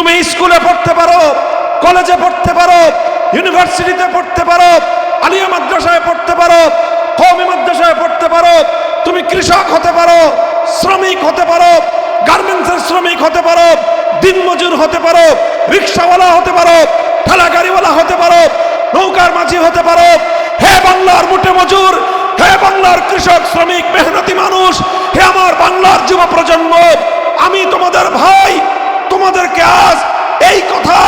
তুমি স্কুলে পড়তে পারো, কলেজে পড়তে পারো, ইউনিভার্সিটিতে পড়তে পারো, আলিয়া মাদ্রাসায় পড়তে পারো, কওমি মাদ্রাসায় পড়তে পারো, তুমি কৃষক হতে পারো, শ্রমিক হতে পারো, গার্মেন্টসের শ্রমিক হতে পারো, দিনমজুর হতে পারো, রিক্সাওয়ালা হতে পারো, ঠেলা গাড়িওয়ালা হতে পারো, নৌকার মাঝি হতে পারো, হে বাংলার মুটে মজুর, হে বাংলার কৃষক, শ্রমিক, মেহনতি মানুষ, হে আমার বাংলার যুব প্রজন্ম, আমি তোমাদের ভাই তোমাদেরকে আজ এই কথা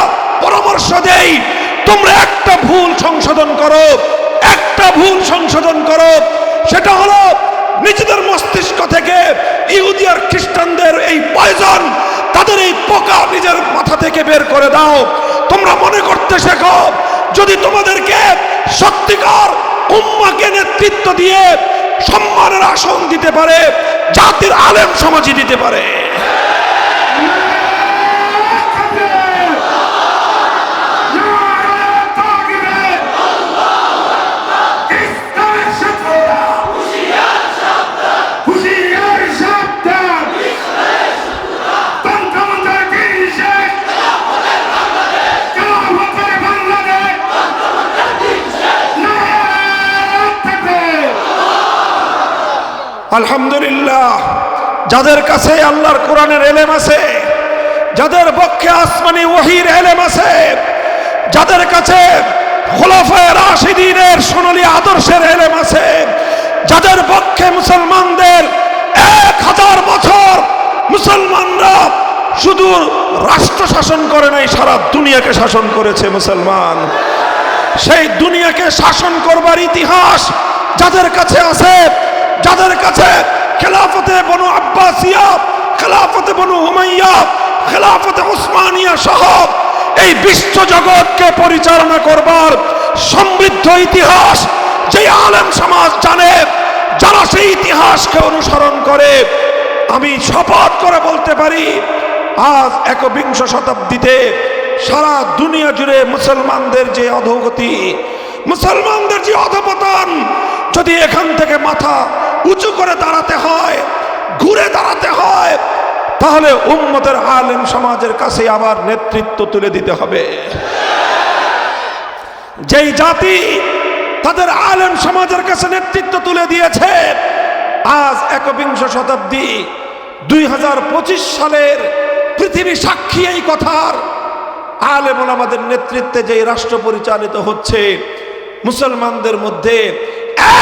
পরামর্শ দেই। তোমরা একটা ভুল সংশোধন করো, একটা ভুল সংশোধন করো। সেটা হলো নিজেদের মস্তিষ্ক থেকে ইহুদি আর খ্রিস্টানদের এই পয়জন তাদের এই পোকা নিজের মাথা থেকে বের করে দাও। তোমরা মনে করতে শেখো, যদি তোমাদেরকে সত্যিকার উম্মাকে নেতৃত্ব দিয়ে সম্মানের আসন দিতে পারে, জাতির আলেম সমাজই দিতে পারে। আলহামদুলিল্লাহ। যাদের কাছে আল্লাহর কোরআনের এলেম আছে, যাদের পক্ষে আসমানি ওহির এলেম আছে, যাদের কাছে সোনালী আদর্শের এলেম আছে, যাদের পক্ষে মুসলমানদের এক হাজার বছর মুসলমানরা শুধু রাষ্ট্র শাসন করে নাই, সারা দুনিয়াকে শাসন করেছে মুসলমান। সেই দুনিয়াকে শাসন করবার ইতিহাস যাদের কাছে আছে যাদের কাছে খেলাফতে বনু আব্বাসিয়া, খেলাফতে বনু হুমাইয়া খেলাফতে উসমানিয়া সহ এই বিশ্ব জগৎকে পরিচালনা করবার সমৃদ্ধ ইতিহাস যে আলেম সমাজ জানে, যারা সেই ইতিহাসকে অনুসরণ করে, আমি শপথ করে বলতে পারি, আজ একবিংশ শতাব্দীতে সারা দুনিয়া জুড়ে মুসলমানদের যে অধোগতি মুসলমানদের যে অধপতন, যদি এখান থেকে মাথা উঁচু করে দাঁড়াতে হয়, ঘুরে দাঁড়াতে হয়, তাহলে উম্মতের আলেম সমাজের কাছে আবার নেতৃত্ব তুলে দিতে হবে। যেই জাতি তাদের আলেম সমাজের কাছে নেতৃত্ব তুলে দিয়েছে, আজ একবিংশ শতাব্দী, দুই হাজার পঁচিশ সালের পৃথিবী সাক্ষী এই কথার। আলেম আমাদের নেতৃত্বে যে রাষ্ট্র পরিচালিত হচ্ছে মুসলমানদের মধ্যে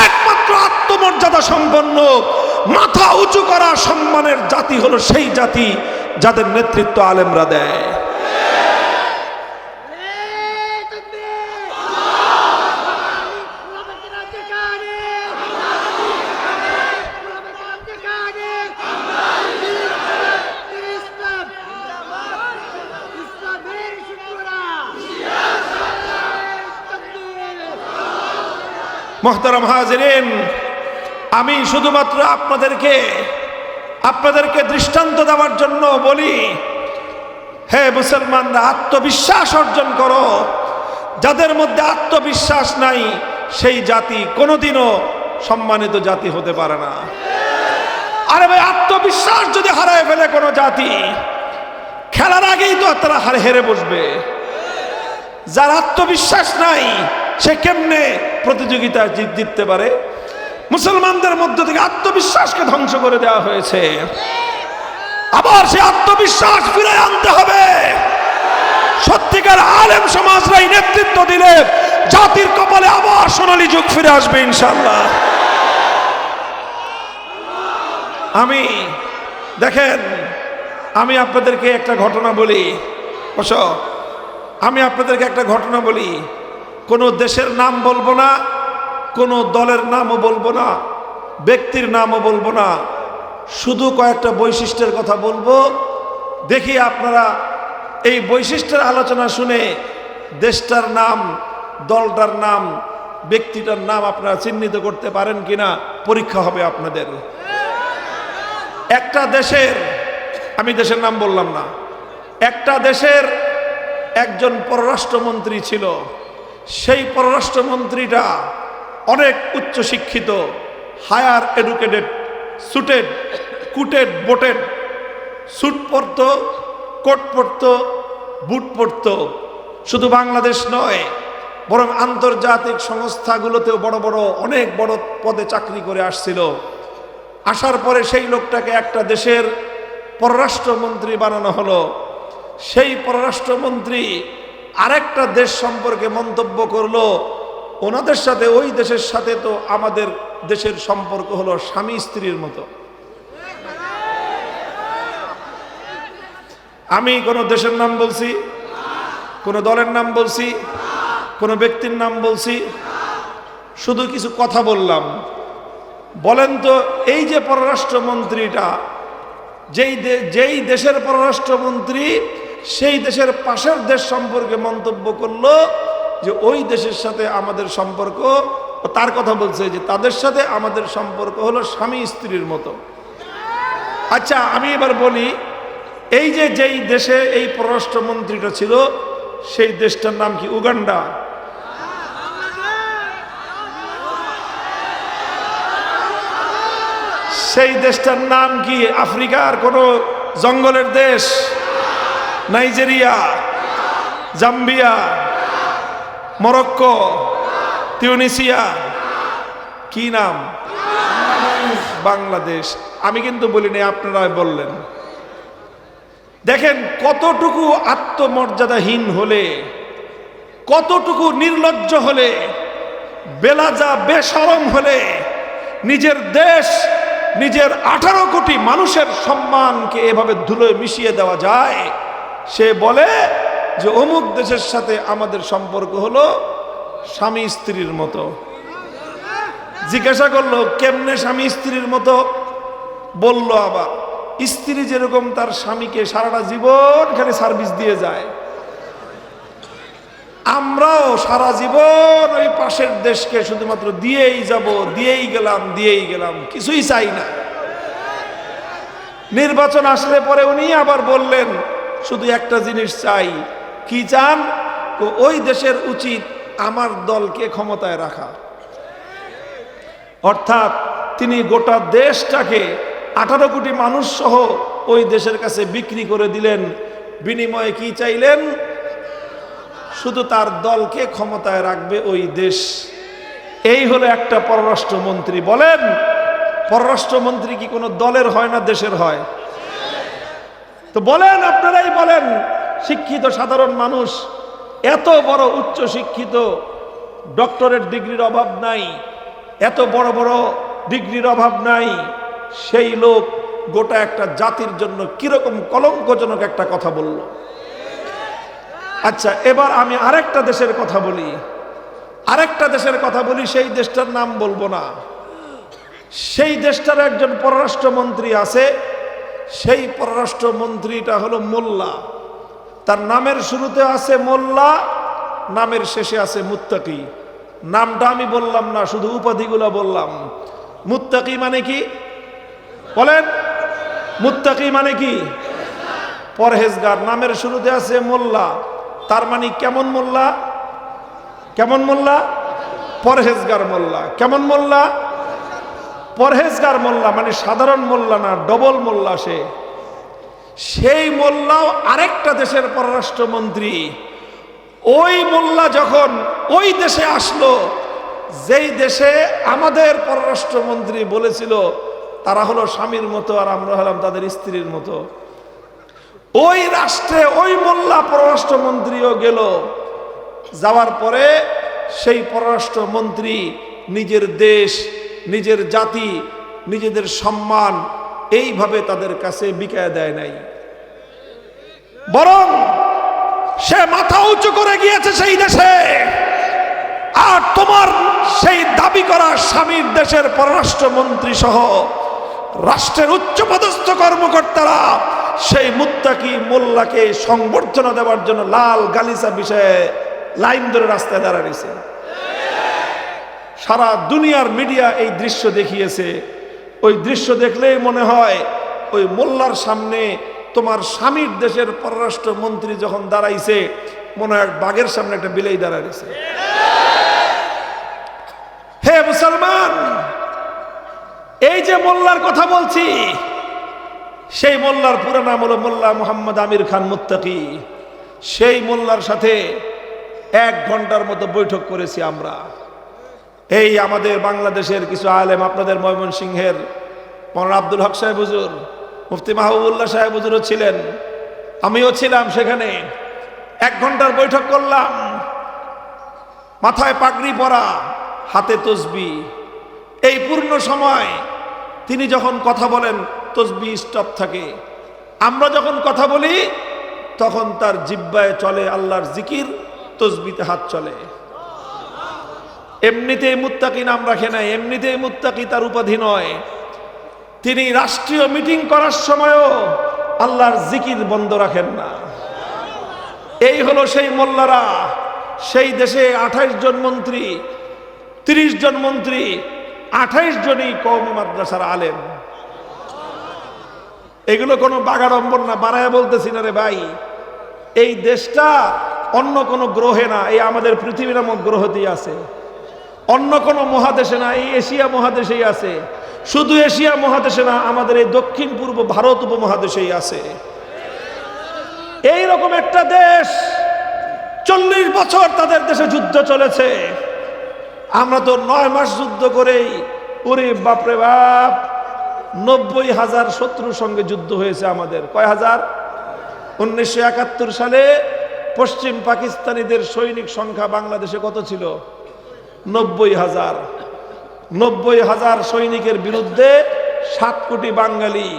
একমাত্র আত্মমর্যাদা সম্পন্ন, মাথা উঁচু করা সম্মানের জাতি হলো সেই জাতি যাদের নেতৃত্ব আলেমরা দেয়। মোহতারাম হাজরিন, আমি শুধুমাত্র আপনাদেরকে আপনাদেরকে দৃষ্টান্ত দেওয়ার জন্য বলি, হে মুসলমানরা, আত্মবিশ্বাস অর্জন করো। যাদের মধ্যে আত্মবিশ্বাস নাই, সেই জাতি কোনোদিনও সম্মানিত জাতি হতে পারে না। আরে ভাই, আত্মবিশ্বাস যদি হারায় ফেলে কোনো জাতি, খেলার আগেই তো তারা হারে হেরে বসবে। যার আত্মবিশ্বাস নাই, সে কেমনে প্রতিযোগিতা জিত জিততে পারে। মুসলমানদের মধ্য থেকে আত্মবিশ্বাসকে ধ্বংস করে দেওয়া হয়েছে। আবার সে আত্মবিশ্বাস ফিরে আনতে হবে। সত্যিকার আলেম সমাজরাই নেতৃত্ব দিলে জাতির কপালে আবার সোনালী যুগ ফিরে আসবে ইনশাল্লাহ আমি, দেখেন, আমি আপনাদেরকে একটা ঘটনা বলি। বস। আমি আপনাদেরকে একটা ঘটনা বলি। কোনো দেশের নাম বলব না, কোনো দলের নামও বলব না, ব্যক্তির নামও বলব না, শুধু কয়েকটা বৈশিষ্ট্যের কথা বলব। দেখি আপনারা এই বৈশিষ্ট্যের আলোচনা শুনে দেশটার নাম, দলটার নাম, ব্যক্তিটার নাম আপনারা চিহ্নিত করতে পারেন কিনা, পরীক্ষা হবে আপনাদের। একটা দেশের, আমি দেশের নাম বললাম না, একটা দেশের একজন পররাষ্ট্রমন্ত্রী ছিল। সেই পররাষ্ট্রমন্ত্রীটা অনেক উচ্চ শিক্ষিত, higher educated, suited, coated, booted, suit পরতো, কোট পরতো, বুট পড়ত শুধু বাংলাদেশ নয়, বরং আন্তর্জাতিক সংস্থাগুলোতেও বড় বড়, অনেক বড় পদে চাকরি করে আসছিল। আসার পরে সেই লোকটাকে একটা দেশের পররাষ্ট্রমন্ত্রী বানানো হলো। সেই পররাষ্ট্রমন্ত্রী আরেকটা দেশ সম্পর্কে মন্তব্য করল, ওনাদের সাথে, ওই দেশের সাথে তো আমাদের দেশের সম্পর্ক হলো স্বামী স্ত্রীর মতো। আমি কোনো দেশের নাম বলছি? কোনো দলের নাম বলছি? কোনো ব্যক্তির নাম বলছি? শুধু কিছু কথা বললাম। বলেন তো, এই যে পররাষ্ট্রমন্ত্রীটা, যেই যেই দেশের পররাষ্ট্রমন্ত্রী সেই দেশের পাশের দেশ সম্পর্কে মন্তব্য করল যে ওই দেশের সাথে আমাদের সম্পর্ক তার কথা বলছে যে তাদের সাথে আমাদের সম্পর্ক হলো স্বামী স্ত্রীর মতো। আচ্ছা আমি এবার বলি, এই যে যেই দেশে এই পররাষ্ট্রমন্ত্রীটা ছিল, সেই দেশটার নাম কি উগান্ডা? সেই দেশটার নাম কি আফ্রিকার কোনো জঙ্গলের দেশ? নাইজেরিয়া, জাম্বিয়া, মরক্কো, তিউনিসিয়া, কি নাম? বাংলাদেশ। আমি কিন্তু বলিনি, আপনারা বললেন। দেখেন, কতটুকু আত্মমর্যাদাহীন হলে, কতটুকু নির্লজ্জ হলে, বেলাজা বেসরম হলে, নিজের দেশ, নিজের আঠারো কোটি মানুষের সম্মানকে এভাবে ধুলোয় মিশিয়ে দেওয়া যায়। সে বলে যে অমুক দেশের সাথে আমাদের সম্পর্ক হলো স্বামী স্ত্রীর মতো। জিজ্ঞাসা করল, কেমনে স্বামী স্ত্রীর মতো? বলল আবার, স্ত্রী যেরকম তার স্বামীকে সারাটা জীবন খালি সার্ভিস দিয়ে যায়। আমরাও সারা জীবন ওই পাশের দেশকে শুধুমাত্র দিয়েই যাব, দিয়েই গেলাম দিয়েই গেলাম, কিছুই চাই না। নির্বাচন আসলে পরে উনি আবার বললেন শুধু একটা জিনিস চাই। কি চান? ওই দেশের উচিত আমার দলকে ক্ষমতায় রাখা। অর্থাৎ তিনি গোটা দেশটাকে আঠারো কোটি মানুষ সহ ওই দেশের কাছে বিক্রি করে দিলেন। বিনিময়ে কি চাইলেন? শুধু তার দলকে ক্ষমতায় রাখবে ওই দেশ। এই হলো একটা পররাষ্ট্রমন্ত্রী। বলেন, পররাষ্ট্রমন্ত্রী কি কোনো দলের হয় না দেশের হয়? তো বলেন, আপনারাই বলেন, শিক্ষিত সাধারণ মানুষ, এত বড় উচ্চ শিক্ষিত ডক্টরেট ডিগ্রির অভাব নাই, এত বড় বড় ডিগ্রির অভাব নাই, সেই লোক গোটা একটা জাতির জন্য কীরকম কলঙ্কজনক একটা কথা বলল। আচ্ছা এবার আমি আরেকটা দেশের কথা বলি। আরেকটা দেশের কথা বলি, সেই দেশটার নাম বলব না। সেই দেশটার একজন পররাষ্ট্রমন্ত্রী আছে সেই পররাষ্ট্রমন্ত্রীটা হলো মোল্লা। তার নামের শুরুতে আছে মোল্লা, নামের শেষে আছে মুত্তাকি। নামটা আমি বললাম না, শুধু উপাধিগুলো বললাম। মুত্তাকি মানে কি? বলেন, মুত্তাকি মানে কি? পরহেজগার, নামের শুরুতে আছে মোল্লা। তার মানে কেমন মোল্লা? কেমন মোল্লা? পরহেজগার মোল্লা। কেমন মোল্লা? পরহেজগার মোল্লা মানে সাধারণ মোল্লা না, ডবল মোল্লা সে। সেই মোল্লাও আরেকটা দেশের পররাষ্ট্রমন্ত্রী। ওই মোল্লা যখন ওই দেশে আসলো, যেই দেশে আমাদের পররাষ্ট্রমন্ত্রী বলেছিল, তারা হলো স্বামীর মতো আর আমরা হলাম তাদের স্ত্রীর মতো। ওই রাষ্ট্রে ওই মোল্লা পররাষ্ট্রমন্ত্রীও গেল। যাওয়ার পরে সেই পররাষ্ট্রমন্ত্রী নিজের দেশ নিজের জাতি, নিজেদের সম্মান এইভাবে তাদের কাছে বিকায় দেয় নাই। বরং সে মাথা উঁচু করে গিয়েছে সেই দেশে। আর তোমার সেই দাবি করা স্বামীর দেশের পররাষ্ট্রমন্ত্রী সহ রাষ্ট্রের উচ্চপদস্থ কর্মকর্তারা সেই মুত্তাকি মোল্লাকে সংবর্ধনা দেওয়ার জন্য লাল গালিসা বিষয়ে লাইন ধরে রাস্তায় দাঁড়াইছে সারা দুনিয়ার মিডিয়া এই দৃশ্য দেখিয়েছে। ওই দৃশ্য দেখলেই মনে হয় ওই মোল্লার সামনে তোমার স্বামীর দেশের পররাষ্ট্র মন্ত্রী যখন দাঁড়াইছে, মনে হয় বাঘের সামনে একটা বিলেই দাঁড়াইছে হে মুসলমান, এই যে মোল্লার কথা বলছি, সেই মোল্লার পুরো নাম হলো মোল্লা মোহাম্মদ আমির খান মুত্তাকি। সেই মোল্লার সাথে এক ঘণ্টার মতো বৈঠক করেছি আমরা। এই আমাদের বাংলাদেশের কিছু আলেম আপনাদের ময়মনসিংহের মৌলানা আব্দুল হক সাহেব হুজুর, মুফতি মাহবুবুল্লাহ সাহেব হুজুরও ছিলেন। আমিও ছিলাম সেখানে। এক ঘণ্টার বৈঠক করলাম। মাথায় পাগড়ি পরা, হাতে তসবি। এই পূর্ণ সময় তিনি যখন কথা বলেন, তসবি স্টপ থাকে। আমরা যখন কথা বলি, তখন তার জিব্বায় চলে আল্লাহর জিকির, তসবিতে হাত চলে। এমনিতেই মুত্তাকি নাম রাখে নাই, এমনিতেই মুত্তাকি তার উপাধি নয়। তিনি রাষ্ট্রীয় মিটিং করার সময়ও আল্লাহর জিকির বন্ধ রাখেন না। এই হলো সেই মোল্লারা, সেই দেশে আঠাইশ জন মন্ত্রী, তিরিশ জন মন্ত্রী, আঠাইশ জনই কৌমি মাদ্রাসার আলেম। এগুলো কোনো বাগাড়ম্বর না, বাড়ায় বলতেছি না রে ভাই। এই দেশটা অন্য কোনো গ্রহে না, এই আমাদের পৃথিবী নামক গ্রহতেই আছে। অন্য কোনো মহাদেশে না, এই এশিয়া মহাদেশেই আছে। শুধু এশিয়া মহাদেশে না, আমাদের এই দক্ষিণ পূর্ব ভারত উপমহাদেশেই আছে। এই রকম একটা দেশ, চল্লিশ বছর তাদের দেশে যুদ্ধ চলেছে। আমরা তো নয় মাস যুদ্ধ করেই, ওরে বাপরে বাপ, নব্বই হাজার শত্রুর সঙ্গে যুদ্ধ হয়েছে আমাদের। কয় হাজার? উনিশশো সালে পশ্চিম পাকিস্তানিদের সৈনিক সংখ্যা বাংলাদেশে কত ছিল? নব্বই হাজার। নব্বই হাজার সৈনিকের বিরুদ্ধে সাত কোটি বাঙালি,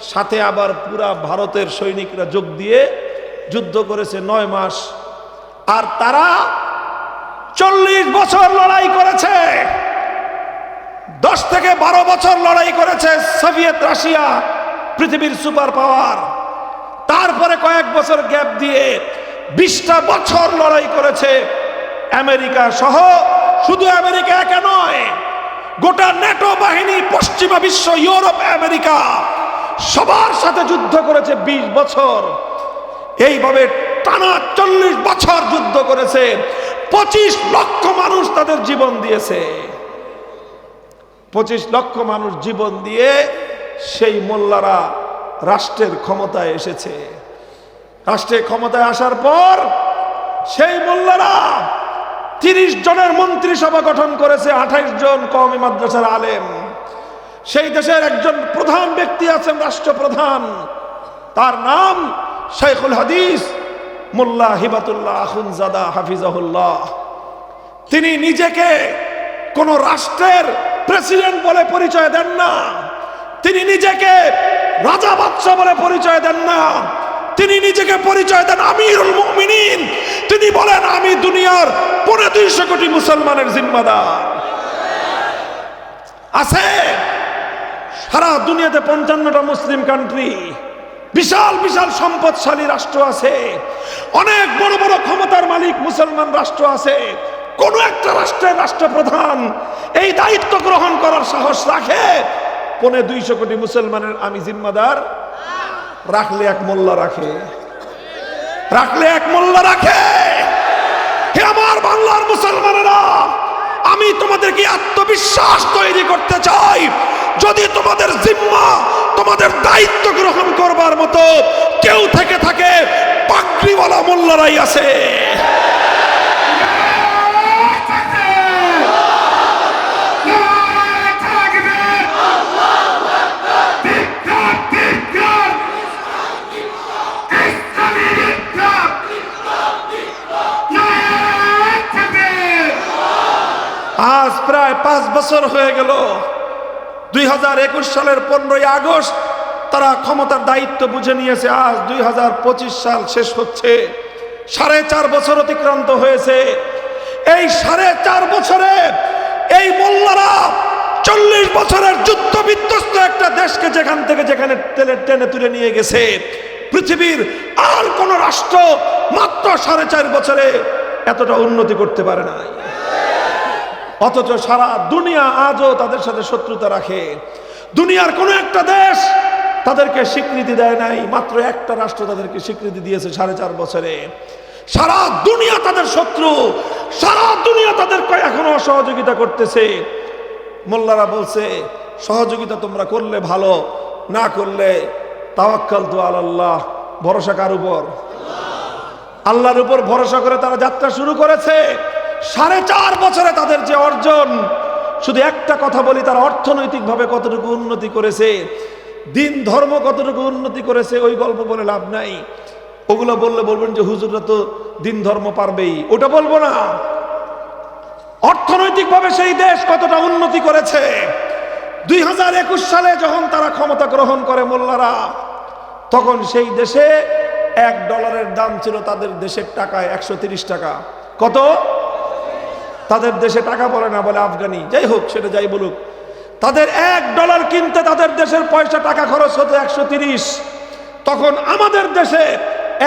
সাথে আবার পুরা ভারতের সৈনিকরা যোগ দিয়ে যুদ্ধ করেছে নয় মাস। আর তারা চল্লিশ বছর লড়াই করেছে। দশ থেকে বারো বছর লড়াই করেছে সোভিয়েত রাশিয়া, পৃথিবীর সুপার পাওয়ার। তারপরে কয়েক বছর গ্যাপ দিয়ে বিশটা বছর লড়াই করেছে আমেরিকা সহ শুধু আমেরিকা একা নয়, গোটা নেটো বাহিনী, পশ্চিমা বিশ্ব, ইউরোপ, আমেরিকা সবার সাথে যুদ্ধ করেছে ২০ বছর। এইভাবে টানা চল্লিশ বছর যুদ্ধ করেছে, পঁচিশ লক্ষ মানুষ তাদের জীবন দিয়েছে। পঁচিশ লক্ষ মানুষ জীবন দিয়ে সেই মোল্লারা রাষ্ট্রের ক্ষমতায় এসেছে। রাষ্ট্রের ক্ষমতায় আসার পর সেই মোল্লারা তিরিশ জনের মন্ত্রিসভা গঠন করেছে, আঠাইশ জন কওমি মাদ্রাসার আলেম। সেই দেশের একজন প্রধান ব্যক্তি আছেন, রাষ্ট্রপ্রধান। তার নাম শেখুল হাদিস মোল্লা হিবাতুল্লাহ আখুনজাদা হাফিজাহুল্লাহ। তিনি নিজেকে কোন রাষ্ট্রের প্রেসিডেন্ট বলে পরিচয় দেন না। তিনি নিজেকে রাজা বাদশাহ বলে পরিচয় দেন না। তিনি নিজেকে পরিচয় দেন আমিরুল মুমিনিন তিনি বলেন, আমি দুনিয়ার পনেরো দুইশো কোটি মুসলমানের জিম্মাদার। আছে। সারা দুনিয়াতে পঞ্চান্নটা মুসলিম কান্ট্রি বিশাল বিশাল সম্পদশালী রাষ্ট্র আছে। অনেক বড় বড় ক্ষমতার মালিক মুসলমান রাষ্ট্র আছে। কোন একটা রাষ্ট্রের রাষ্ট্রপ্রধান এই দায়িত্ব গ্রহণ করার সাহস রাখে। পনে দুইশো কোটি মুসলমানের আমি জিম্মাদার। রাখলে এক মোল্লা রাখে। রাখলে এক মোল্লা রাখে। হে আমার বাংলার মুসলমানেরা, আমি তোমাদেরকে আত্মবিশ্বাস তৈরি করতে চাই। যদি তোমাদের জিম্মা, তোমাদের দায়িত্ব গ্রহণ করবার মতো কেউ থেকে থাকে পাকড়িওয়ালা মোল্লারাই আছে। প্রায় পাঁচ বছর হয়ে গেল। দুই হাজার একুশ সালের পনেরোই আগস্ট তারা ক্ষমতার দায়িত্ব বুঝে নিয়েছে। আজ দুই হাজার পঁচিশ সাল শেষ হচ্ছে। সাড়ে চার বছর অতিক্রান্ত হয়েছে। এই সাড়ে চার বছরে এই মোল্লারা চল্লিশ বছরের যুদ্ধ বিধ্বস্ত একটা দেশকে যেখান থেকে যেখানে টেনে টেনে তুলে নিয়ে গেছে। পৃথিবীর আর কোন রাষ্ট্র মাত্র সাড়ে চার বছরে এতটা উন্নতি করতে পারে নাই। অথচ সারা দুনিয়া আজও তাদের সাথে শত্রুতা রাখে। দুনিয়ার কোনো একটা দেশ তাদেরকে স্বীকৃতি দেয় নাই, মাত্র একটা রাষ্ট্র তাদেরকে স্বীকৃতি দিয়েছে সাড়ে চার বছরে। সারা দুনিয়া তাদের শত্রু, সারা দুনিয়া তাদের এখনও সহযোগিতা করতেছে। মোল্লারা বলছে, সহযোগিতা তোমরা করলে ভালো, না করলে তাওয়াক্কাল তো আল্লাহ ভরসা কার উপর? আল্লাহর উপর ভরসা করে তারা যাত্রা শুরু করেছে। সাড়ে চার বছরে তাদের যে অর্জন, শুধু একটা কথা বলি, তারা অর্থনৈতিকভাবে কতটুকু উন্নতি করেছে, দিন ধর্ম কতটুকু উন্নতি করেছে, ওই গল্প বলে লাভ নাই। ওগুলো বললে বলবেন যে হুজুররা তো দিন ধর্ম পারবেই। ওটা বলব না। অর্থনৈতিকভাবে সেই দেশ কতটা উন্নতি করেছে। দুই হাজার একুশ সালে যখন তারা ক্ষমতা গ্রহণ করে মোল্লারা, তখন সেই দেশে এক ডলারের দাম ছিল তাদের দেশের টাকায় একশো টাকা। কত? তাদের দেশে টাকা বলে না বলে আফগানি। যাই হোক, সেটা যাই বলুক। তাদের এক ডলার কিনতে তাদের দেশের পয়সা, টাকা খরচ হতো একশো তখন আমাদের দেশে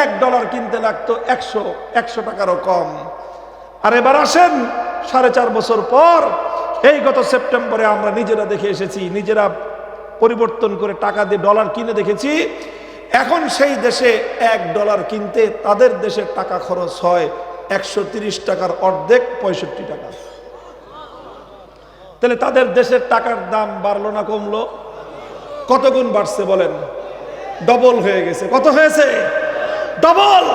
এক ডলার কিনতে লাগতো একশো একশো টাকারও কম। আর এবার আসেন, সাড়ে চার বছর পর, এই গত সেপ্টেম্বরে আমরা নিজেরা দেখে এসেছি, নিজেরা পরিবর্তন করে টাকা দিয়ে ডলার কিনে দেখেছি। এখন সেই দেশে এক ডলার কিনতে তাদের দেশের টাকা খরচ হয় একশো টাকার অর্ধেক পঁয়ষট্টি টাকা। তাহলে তাদের দেশের টাকার দাম বাড়লো না কমলো? কত গুণ বাড়ছে বলেন? ডবল হয়ে গেছে। কত হয়েছে? ডবল!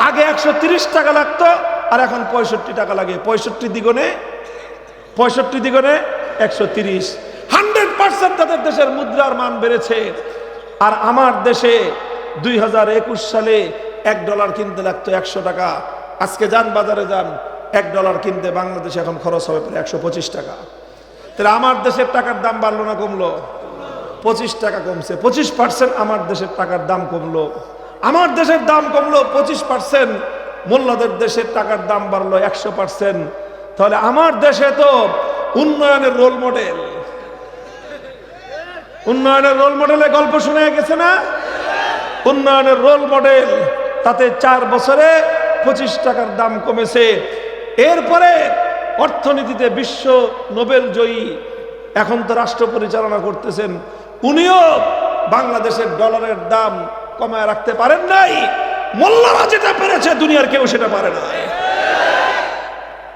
আগে একশো টাকা লাগতো, আর এখন পঁয়ষট্টি টাকা লাগে। পঁয়ষট্টি দ্বিগুণে পঁয়ষট্টি দ্বিগুণে একশো তিরিশ। হান্ড্রেড পার্সেন্ট তাদের দেশের মুদ্রার মান বেড়েছে। আর আমার দেশে দুই হাজার একুশ সালে এক ডলার কিনতে লাগতো একশো টাকা। আজকে যান বাজারে যান, এক ডলার কিনতে বাংলাদেশে এখন খরচ হবে প্রায় একশো পঁচিশ টাকা। তাহলে আমার দেশের টাকার দাম বাড়লো না কমলো? পঁচিশ টাকা কমছে। পঁচিশ পার্সেন্ট আমার দেশের টাকার দাম কমলো। আমার দেশের দাম কমলো পঁচিশ পার্সেন্ট মোল্লাদের দেশের টাকার দাম বাড়লো একশো পার্সেন্ট তাহলে আমার দেশে তো উন্নয়নের রোল মডেল উন্নয়নের রোল মডেলে গল্প শুনে গেছে না? উন্নয়নের রোল মডেল তাতে চার বছরে পঁচিশ টাকার দাম কমেছে। এরপরে অর্থনীতিতে বিশ্ব নোবেল জয়ী এখন তো রাষ্ট্র পরিচালনা করতেছেন। উনিও বাংলাদেশের ডলারের দাম কমায় রাখতে পারেন নাই। মোল্লারা যেটা পেরেছে দুনিয়ার কেউ সেটা পারে না।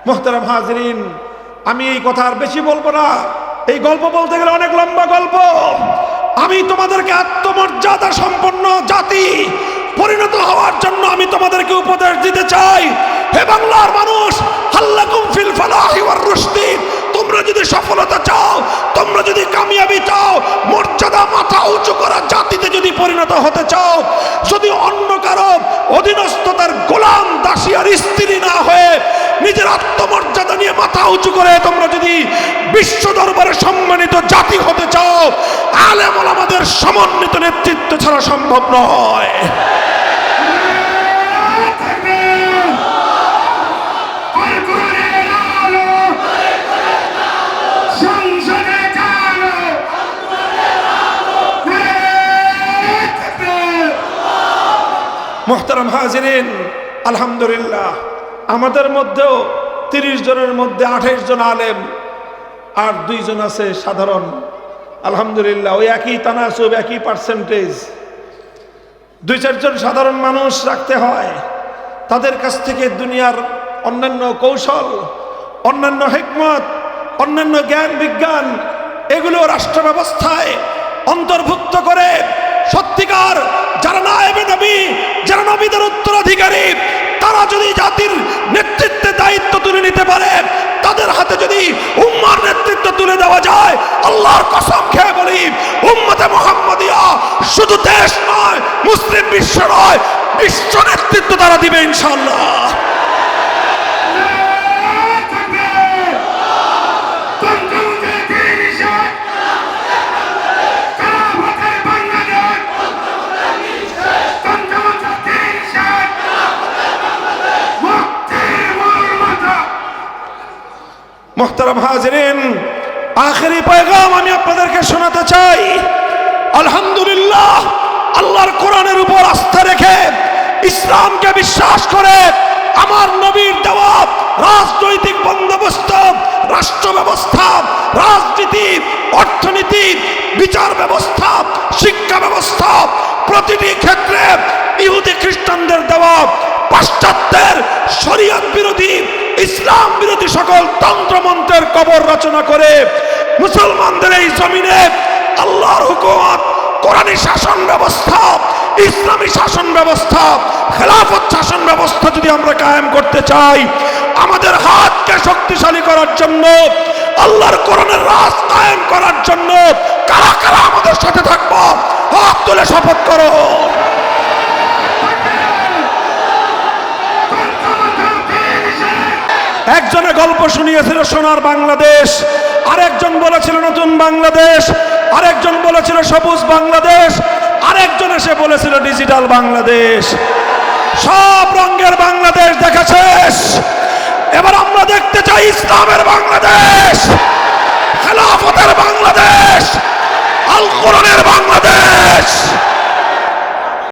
মোহতারাম হাজরিন, আমি এই কথা আর বেশি বলব না। এই গল্প বলতে গেলে অনেক লম্বা গল্প। আমি তোমাদেরকে আত্মমর্যাদা সম্পন্ন জাতি জন্য আমি তোমাদেরকে উপদেশ দিতে চাই। হে বাংলার মানুষ, হাল্লাকুম ফিল ফালাহি তোমরা যদি সফলতা চাও, তোমরা যদি কামিয়াবি চাও, মর্যাদা মাথা উঁচু করা জাতিতে যদি পরিণত হতে চাও, যদি অন্য কারও অধীনস্থতার গোলাম, দাসী আর স্ত্রী না হয়ে নিজের আত্মমর্যাদা নিয়ে মাথা উঁচু করে তোমরা যদি বিশ্ব দরবারে সম্মানিত জাতি হতে চাও আলেম আমাদের সমন্বিত নেতৃত্ব ছাড়া সম্ভব নয়। মোহতারাম হাজিরিন, আলহামদুলিল্লাহ। আমাদের মধ্যেও তিরিশ জনের মধ্যে আঠাইশ জন আলেম, আর দুইজন আছে সাধারণ। আলহামদুলিল্লাহ, ওই একই তানাসুব, একই পার্সেন্টেজ দুই চারজন সাধারণ মানুষ রাখতে হয়। তাদের কাছ থেকে দুনিয়ার অন্যান্য কৌশল, অন্যান্য হেকমত, অন্যান্য জ্ঞান বিজ্ঞান, এগুলো রাষ্ট্র ব্যবস্থায় অন্তর্ভুক্ত করে সত্যিকার যারা নায়েবে নবী, যারা নবীদের উত্তরাধিকারী, তারা যদি জাতির নেতৃত্বে দায়িত্ব তুলে নিতে পারে, তাদের হাতে যদি উম্মার নেতৃত্ব তুলে দেওয়া যায়, আল্লাহর কসম খেয়ে বলি, উম্মতে মোহাম্মদিয়া শুধু দেশ নয়, মুসলিম বিশ্ব নয়, বিশ্ব নেতৃত্ব তারা দিবে ইনশাল্লাহ মোহতারাম হাজরিন, আখেরি পয়গাম আমি আপনাদেরকে শোনাতে চাই। আলহামদুলিল্লাহ, আল্লাহর কোরআনের উপর আস্থা রেখে ইসলামকে বিশ্বাস করে আমার নবীর দেওয়া রাজনৈতিক বন্দোবস্ত রাষ্ট্র ব্যবস্থা রাজনীতি, অর্থনীতি, বিচার ব্যবস্থা, শিক্ষা ব্যবস্থা, প্রতিটি ক্ষেত্রে ইহুদি খ্রিস্টানদের দেওয়া পাশ্চাত্যের শরিয়ত বিরোধী, ইসলাম বিরোধী সকল তন্ত্রমন্ত্রের কবর রচনা করে মুসলমানদের এই জমিনে আল্লাহর হুকুমত, কোরআনী শাসন ব্যবস্থা, ইসলামী শাসন ব্যবস্থা, খেলাফত শাসন ব্যবস্থা যদি আমরা কায়েম করতে চাই, আমাদের হাতকে শক্তিশালী করার জন্য, আল্লাহর কোরআনের রাজ কায়েম করার জন্য কারা কারা আমাদের সাথে থাকব? হাত তুলে শপথ করো। একজনে গল্প শুনিয়েছিল সোনার বাংলাদেশ, আরেকজন বলেছিল নতুন বাংলাদেশ, আরেকজন বলেছিল সবুজ বাংলাদেশ, আরেকজন এসে বলেছিল ডিজিটাল বাংলাদেশ। সব রঙের বাংলাদেশ দেখা শেষ। এবার আমরা দেখতে চাই ইসলামের বাংলাদেশ, খেলাফতের বাংলাদেশ, আল কোরআনের বাংলাদেশ।